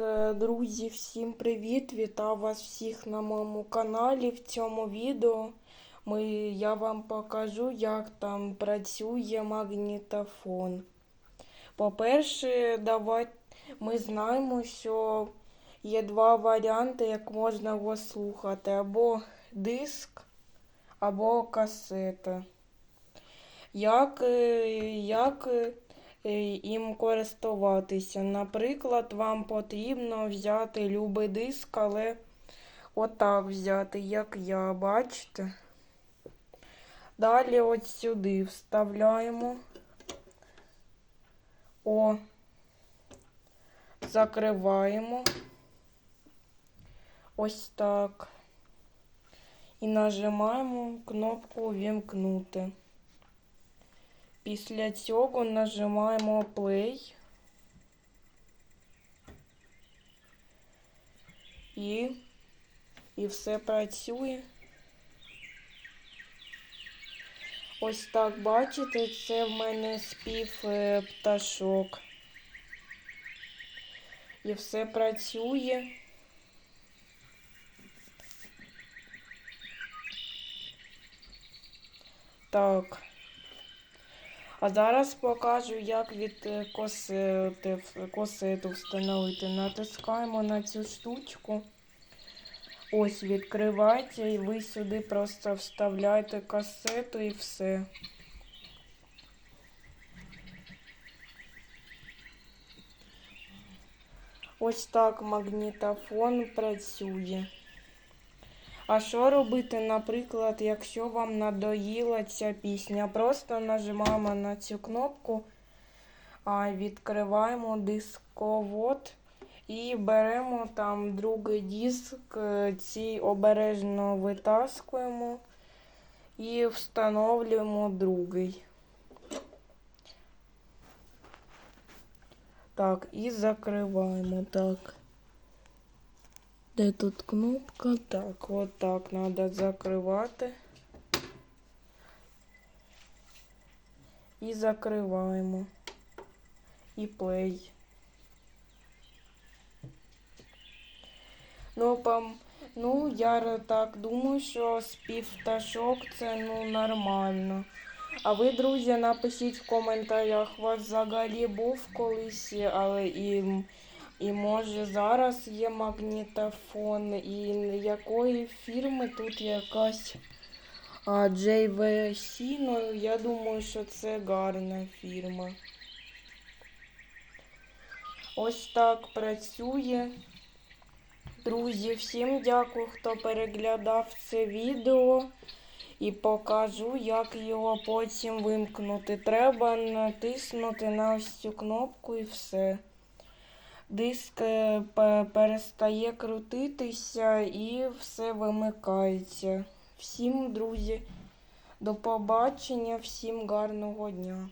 Е, Друзі, всім привіт! Вітаю вас всіх на моєму каналі. В цьому відео ми, я вам покажу, як там працює магнітофон. По-перше, ми знаємо, що є два варіанти, як можна його слухати: або диск, або касета. Як, е, як е, їм користуватися. Наприклад, вам потрібно взяти любий диск, але отак взяти, як я, бачите. Далі от сюди вставляємо. О, закриваємо. Ось так. І нажимаємо кнопку Вімкнути. Після цього нажимаємо play. І, і все працює. Ось так бачите, це в мене спів е, пташок. І все працює. Так. А зараз покажу, як від е, косети, косету встановити. Натискаємо на цю штучку. Ось відкривається, і ви сюди просто вставляєте касету і все. Ось так магнітофон працює. А що робити, наприклад, якщо вам надоїла ця пісня? Просто нажимаємо на цю кнопку, відкриваємо дисковод і беремо там другий диск, е, ці обережно витаскуємо і встановлюємо другий. Так, і закриваємо так. Де тут кнопка? Так, от так треба закривати. І закриваємо. І плей. Ну, пам, ну, я так думаю, що спів пташок це ну нормально. А ви, друзі, напишіть в коментарях, у вас взагалі був колись, але і. І може зараз є магнітофон, і якої фірми тут якась а, JVC, ну я думаю, що це гарна фірма. Ось так працює. Друзі, всім дякую, хто переглядав це відео. І покажу, як його потім вимкнути. Треба натиснути на цю кнопку і все диск е, перестає крутитися і все вимикається. Всім, друзі, до побачення, всім гарного дня.